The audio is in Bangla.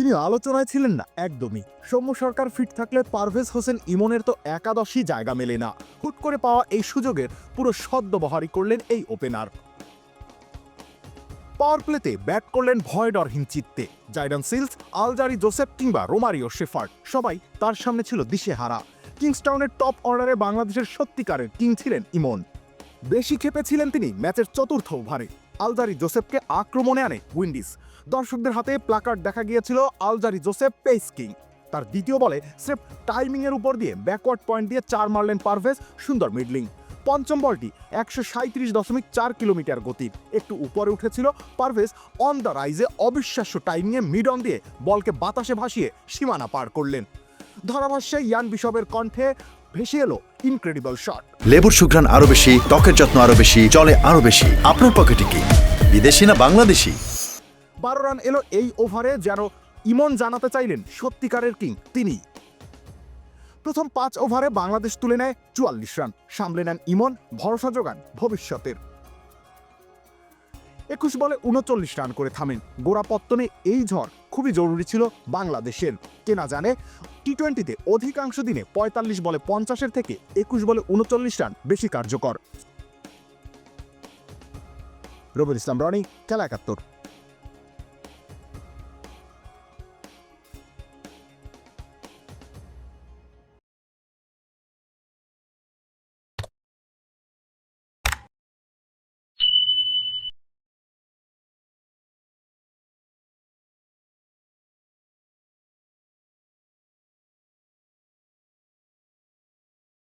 তিনি আলোচনায় ছিলেন না, একদমই। সৌম্য সরকার ফিট থাকলে পারভেজ হোসেন ইমনের তো একাদশই জায়গা মেলে না। হুট করে পাওয়া এই সুযোগের পুরো সদ্ব্যবহারই করলেন এই ওপেনার। পাওয়ার প্লেতে ব্যাট করলেন ভয় ডরহীন চিত্তে জাইডান সিলস, আলজারি জোসেফ কিংবা রোমারিও শেফার্ড, সবাই তার সামনে ছিল দিশেহারা। কিংসটাউনের টপ অর্ডারে বাংলাদেশের সত্যিকারের কিং ছিলেন ইমন। বেশি খেপেছিলেন তিনি ম্যাচের চতুর্থ ওভারে। আলজারি জোসেফকে আক্রমণে আনে উইন্ডিজ। দর্শকদের হাতে প্লাকার্ড দেখা গিয়েছিল আলজারি জোসেফ পেস কিং তার দ্বিতীয় বলে স্রেফ টাইমিংয়ের উপর দিয়ে ব্যাকওয়ার্ড পয়েন্ট দিয়ে চার মারলেন পারভেজ সুন্দর মিডলিং। পঞ্চম বলটি একশো সাঁত্রিশ দশমিক চার কিলোমিটার গতির একটু উপরে উঠেছিল পারভেজ অন দ্য রাইজে অবিশ্বাস্য টাইমিংয়ে মিড অন দিয়ে বলকে বাতাসে ভাসিয়ে সীমানা পার করলেন। ধরাভাষ্যে ইয়ান বিশপের কণ্ঠে ভেসে এলো ইনক্রেডিবল শট লেবুর সুঘ্রাণ আরও বেশি ত্বকের যত্ন আরও বেশি চলে আরও বেশি। আপনার পকেটে কি? বিদেশি না বাংলাদেশি? বারো রান এলো এই ওভারে যেন ইমন জানাতে চাইলেন সত্যিকারের কিং তিনি। প্রথম পাঁচ ওভারে বাংলাদেশ তুলে নেয় চুয়াল্লিশ রান। সামলে নেন ইমন ভরসা যোগান ভবিষ্যতের। একুশ বলে উনচল্লিশ রান করে থামেন গোড়াপত্তনে এই ঝড়। খুবই জরুরি ছিল বাংলাদেশের। কেনা জানে টি টোয়েন্টিতে অধিকাংশ দিনে পঁয়তাল্লিশ বলে পঞ্চাশের থেকে একুশ বলে উনচল্লিশ রান বেশি কার্যকর। রবির ইসলাম রনি, খেলা একাত্তর।